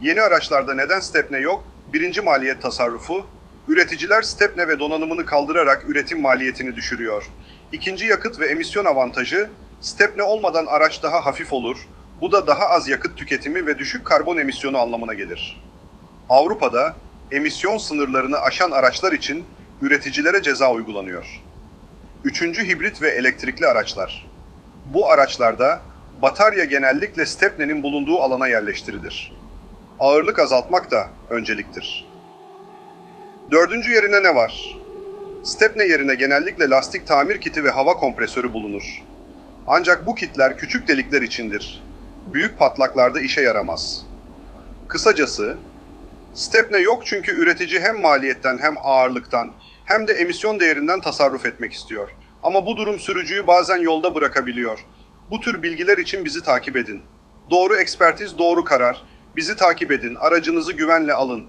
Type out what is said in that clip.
Yeni araçlarda neden stepne yok? Birinci maliyet tasarrufu. Üreticiler stepne ve donanımını kaldırarak üretim maliyetini düşürüyor. İkinci yakıt ve emisyon avantajı, stepne olmadan araç daha hafif olur. Bu da daha az yakıt tüketimi ve düşük karbon emisyonu anlamına gelir. Avrupa'da emisyon sınırlarını aşan araçlar için üreticilere ceza uygulanıyor. Üçüncü hibrit ve elektrikli araçlar. Bu araçlarda batarya genellikle stepnenin bulunduğu alana yerleştirilir. Ağırlık azaltmak da önceliktir. Dördüncü yerine ne var? Stepne yerine genellikle lastik tamir kiti ve hava kompresörü bulunur. Ancak bu kitler küçük delikler içindir. Büyük patlaklarda işe yaramaz. Kısacası, Stepne yok çünkü üretici hem maliyetten hem ağırlıktan hem de emisyon değerinden tasarruf etmek istiyor. Ama bu durum sürücüyü bazen yolda bırakabiliyor. Bu tür bilgiler için bizi takip edin. Doğru ekspertiz, doğru karar. Bizi takip edin, aracınızı güvenle alın.